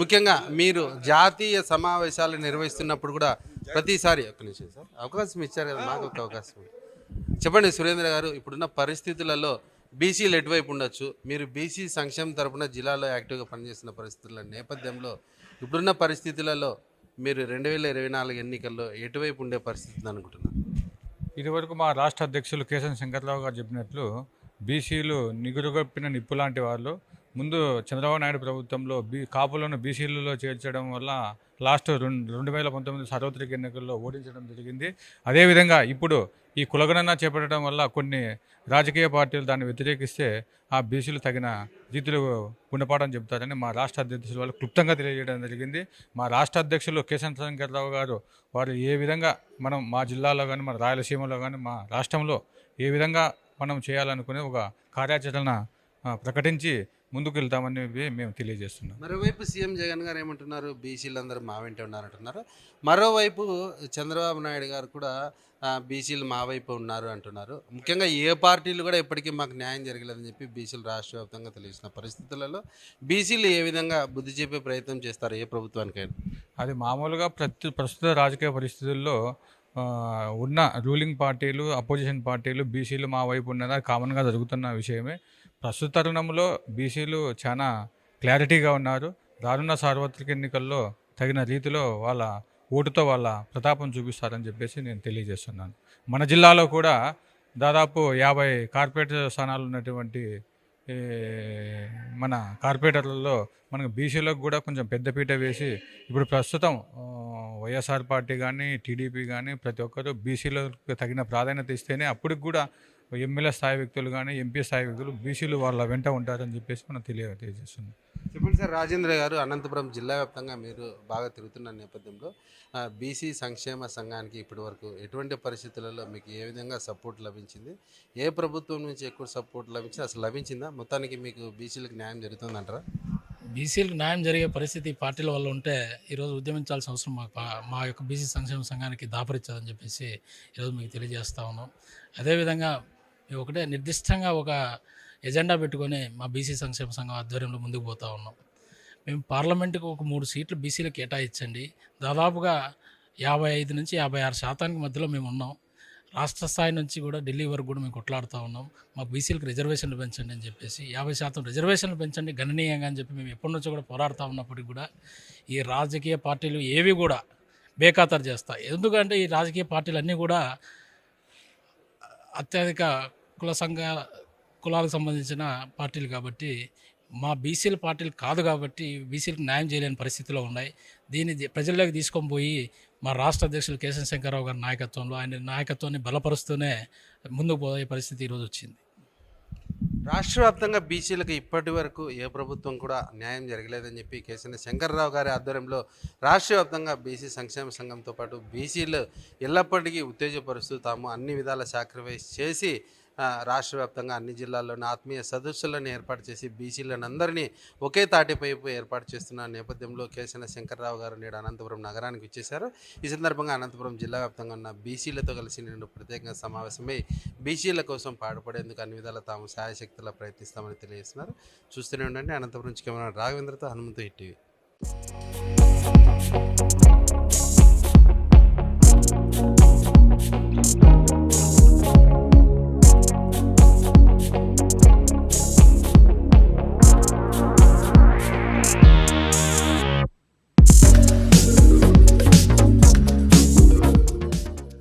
ముఖ్యంగా మీరు జాతీయ సమావేశాలు నిర్వహిస్తున్నప్పుడు కూడా ప్రతిసారి ఒక్క నిమిషం సార్ అవకాశం ఇచ్చారు కదా మాకు ఒక అవకాశం. చెప్పండి సురేంద్ర గారు ఇప్పుడున్న పరిస్థితులలో బీసీలు ఎటువైపు ఉండొచ్చు? మీరు బీసీ సంక్షేమం తరపున జిల్లాలో యాక్టివ్గా పనిచేస్తున్న పరిస్థితుల నేపథ్యంలో ఇప్పుడున్న పరిస్థితులలో మీరు రెండు వేల ఇరవై నాలుగు ఎన్నికల్లో ఎటువైపు ఉండే పరిస్థితి అనుకుంటున్నారు? ఇదివరకు మా రాష్ట్ర అధ్యక్షులు కేశన్ శంకర్రావు గారు చెప్పినట్లు బీసీలు నిగురుగొప్పిన నిప్పు లాంటి వాళ్ళు ముందు చంద్రబాబు నాయుడు ప్రభుత్వంలో బీ కాపులను బీసీలలో చేర్చడం వల్ల లాస్ట్ రెండు రెండు వేల పంతొమ్మిది సార్వత్రిక ఎన్నికల్లో ఓడించడం జరిగింది. అదేవిధంగా ఇప్పుడు ఈ కులగణన చేపట్టడం వల్ల కొన్ని రాజకీయ పార్టీలు దాన్ని వ్యతిరేకిస్తే ఆ బీసీలు తగిన రీతిలో గుణపాఠం చెబుతారని మా రాష్ట్ర అధ్యక్షులు వాళ్ళు క్లుప్తంగా తెలియజేయడం జరిగింది. మా రాష్ట్ర అధ్యక్షులు కేశన్ శంకర్రావు గారు వారు ఏ విధంగా మనం మా జిల్లాలో కానీ మన రాయలసీమలో కానీ మా రాష్ట్రంలో ఏ విధంగా మనం చేయాలనుకునే ఒక కార్యాచరణ ప్రకటించి ముందుకు వెళ్తామని మేము తెలియజేస్తున్నాం. మరోవైపు సీఎం జగన్ గారు ఏమంటున్నారు? బీసీలు అందరూ మా వెంట ఉన్నారంటున్నారు. మరోవైపు చంద్రబాబు నాయుడు గారు కూడా బీసీలు మా వైపు ఉన్నారు అంటున్నారు. ముఖ్యంగా ఏ పార్టీలు కూడా ఇప్పటికీ మాకు న్యాయం జరగలేదని చెప్పి బీసీలు రాష్ట్ర వ్యాప్తంగా తెలిసిన పరిస్థితులలో బీసీలు ఏ విధంగా బుద్ధి చెప్పే ప్రయత్నం చేస్తారు ఏ ప్రభుత్వానికైనా? అది మామూలుగా ప్రతి ప్రస్తుత రాజకీయ పరిస్థితుల్లో ఉన్న రూలింగ్ పార్టీలు అపోజిషన్ పార్టీలు బీసీలు మా వైపు ఉన్నది? కామన్గా జరుగుతున్న విషయమే. ప్రస్తుత తరుణంలో బీసీలు చాలా క్లారిటీగా ఉన్నారు. రానున్న సార్వత్రిక ఎన్నికల్లో తగిన రీతిలో వాళ్ళ ఓటుతో వాళ్ళ ప్రతాపం చూపిస్తారని చెప్పేసి నేను తెలియజేస్తున్నాను. మన జిల్లాలో కూడా దాదాపు యాభై కార్పొరేట్ స్థానాలు ఉన్నటువంటి మన కార్పొరేటర్లలో మనకు బీసీలకు కూడా కొంచెం పెద్దపీట వేసి ఇప్పుడు ప్రస్తుతం వైఎస్ఆర్ పార్టీ కానీ టీడీపీ కానీ ప్రతి ఒక్కరు బీసీలకు తగిన ప్రాధాన్యత ఇస్తేనే అప్పటికి కూడా ఎమ్మెల్యే స్థాయి వ్యక్తులు కానీ ఎంపీ స్థాయి వ్యక్తులు బీసీలు వాళ్ళ వెంట ఉంటారని చెప్పేసి మనం తెలియ తెలియజేస్తున్నాం. చెప్పండి సార్ రాజేంద్ర గారు అనంతపురం జిల్లా వ్యాప్తంగా మీరు బాగా తిరుగుతున్న నేపథ్యంలో బీసీ సంక్షేమ సంఘానికి ఇప్పటి వరకు ఎటువంటి పరిస్థితులలో మీకు ఏ విధంగా సపోర్ట్ లభించింది? ఏ ప్రభుత్వం నుంచి ఎక్కువ సపోర్ట్ లభించింది అసలు లభించిందా? మొత్తానికి మీకు బీసీలకు న్యాయం జరుగుతుందంటారా? బీసీలకు న్యాయం జరిగే పరిస్థితి పార్టీల వల్ల ఉంటే ఈరోజు ఉద్యమించాల్సిన అవసరం మా మా యొక్క బీసీ సంక్షేమ సంఘానికి దాపరిచ్చదని చెప్పేసి ఈరోజు మీకు తెలియజేస్తా ఉన్నాం. అదేవిధంగా ఒకటే నిర్దిష్టంగా ఒక ఎజెండా పెట్టుకొని మా బీసీ సంక్షేమ సంఘం ఆధ్వర్యంలో ముందుకు పోతా ఉన్నాం. మేము పార్లమెంటుకు ఒక మూడు సీట్లు బీసీలకు కేటాయించండి. దాదాపుగా యాభై ఐదు నుంచి యాభై ఆరు శాతానికి మధ్యలో మేము ఉన్నాం. రాష్ట్ర స్థాయి నుంచి కూడా ఢిల్లీ వరకు కూడా మేము కొట్లాడుతూ ఉన్నాం. మా బీసీలకు రిజర్వేషన్లు పెంచండి అని చెప్పేసి యాభై శాతం రిజర్వేషన్లు పెంచండి గణనీయంగా అని చెప్పి మేము ఎప్పటి నుంచో కూడా పోరాడుతూ ఉన్నప్పటికీ కూడా ఈ రాజకీయ పార్టీలు ఏవి కూడా బేఖాతరు చేస్తాయి. ఎందుకంటే ఈ రాజకీయ పార్టీలు అన్నీ కూడా అత్యధిక కుల సంఘ కులాలకు సంబంధించిన పార్టీలు కాబట్టి మా బీసీల పార్టీలు కాదు కాబట్టి బీసీలకు న్యాయం చేయలేని పరిస్థితిలో ఉన్నాయి. దీన్ని ప్రజల్లోకి తీసుకొని పోయి మా రాష్ట్ర అధ్యక్షులు కేశవ శంకర్రావు గారి నాయకత్వంలో ఆయన నాయకత్వాన్ని బలపరుస్తూనే ముందుకు పోయే పరిస్థితి ఈరోజు వచ్చింది. రాష్ట్ర వ్యాప్తంగా బీసీలకు ఇప్పటి వరకు ఏ ప్రభుత్వం కూడా న్యాయం జరగలేదని చెప్పి కేసీఆర్ శంకర్రావు గారి ఆధ్వర్యంలో రాష్ట్ర వ్యాప్తంగా బీసీ సంక్షేమ సంఘంతో పాటు బీసీలు ఎల్లప్పటికీ ఉత్తేజపరుస్తూ తాము అన్ని విధాల సాక్రిఫైస్ చేసి రాష్ట్ర వ్యాప్తంగా అన్ని జిల్లాల్లోనూ ఆత్మీయ సదస్సులను ఏర్పాటు చేసి బీసీలను అందరినీ ఒకే తాటిపైపు ఏర్పాటు చేస్తున్న నేపథ్యంలో కేసీఆర్ శంకర్రావు గారు నేడు అనంతపురం నగరానికి వచ్చేశారు. ఈ సందర్భంగా అనంతపురం జిల్లా వ్యాప్తంగా ఉన్న బీసీలతో కలిసి నేను ప్రత్యేకంగా సమావేశమై బీసీల కోసం పాటుపడేందుకు అన్ని విధాల తాము సాయశక్తుల ప్రయత్నిస్తామని తెలియజేస్తున్నారు. చూస్తూనే ఉండండి. అనంతపురం నుంచి కెమెరా రాఘవేంద్రతో హనుమంతు హిట్ టీవీ.